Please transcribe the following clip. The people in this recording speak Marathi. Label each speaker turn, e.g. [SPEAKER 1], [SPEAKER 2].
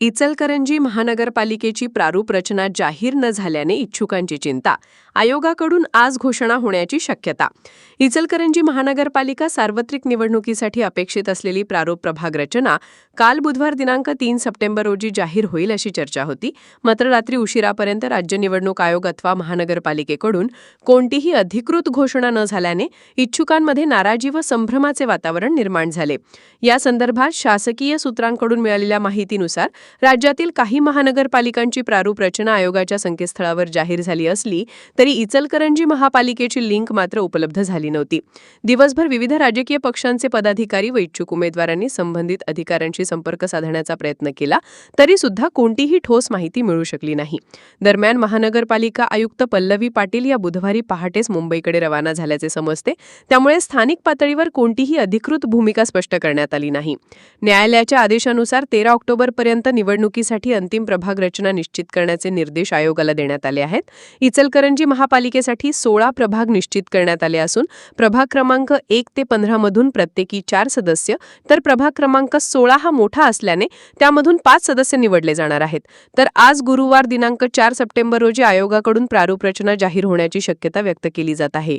[SPEAKER 1] इचलकरंजी महानगरपालिकेची प्रारूप रचना जाहीर न झाल्याने इच्छुकांची चिंता. आयोगाकडून आज घोषणा होण्याची शक्यता. इचलकरंजी महानगरपालिका सार्वत्रिक निवडणुकीसाठी अपेक्षित असलेली प्रारूप प्रभाग रचना काल बुधवार दिनांक तीन सप्टेंबर रोजी जाहीर होईल अशी चर्चा होती. मात्र रात्री उशिरापर्यंत राज्य निवडणूक आयोग अथवा महानगरपालिकेकडून कोणतीही अधिकृत घोषणा न झाल्याने इच्छुकांमध्ये नाराजी व संभ्रमाचे वातावरण निर्माण झाले. या संदर्भात शासकीय सूत्रांकडून मिळालेल्या माहितीनुसार राज्यातील काही महानगरपालिकांची प्रारूप रचना आयोगाच्या संकेतस्थळावर जाहीर झाली असली तरी इचलकरंजी महापालिकेची लिंक मात्र उपलब्ध झाली नव्हती. दिवसभर विविध राजकीय पक्षांचे पदाधिकारी व इच्छुक उमेदवारांनी संबंधित अधिकाऱ्यांशी संपर्क साधण्याचा प्रयत्न केला तरी सुद्धा कोणतीही ठोस माहिती मिळू शकली नाही. दरम्यान महानगरपालिका आयुक्त पल्लवी पाटील या बुधवारी पहाटेच मुंबईकडे रवाना झाल्याचे समजते त्यामुळे स्थानिक पातळीवर कोणतीही अधिकृत भूमिका स्पष्ट करण्यात आली नाही. न्यायालयाच्या आदेशानुसार तेरा ऑक्टोबरपर्यंत निवडणुकीसाठी अंतिम प्रभाग रचना निश्चित करण्याचे निर्देश आयोगाला देण्यात आले आहेत. इचलकरंजी महापालिकेसाठी सोळा प्रभाग निश्चित करण्यात आले असून प्रभाग क्रमांक एक ते पंधरामधून प्रत्येकी चार सदस्य तर प्रभाग क्रमांक सोळा हा मोठा असल्याने त्यामधून पाच सदस्य निवडले जाणार आहेत. तर आज गुरुवार दिनांक चार सप्टेंबर रोजी आयोगाकडून प्रारूप रचना जाहीर होण्याची शक्यता व्यक्त केली जात आहे.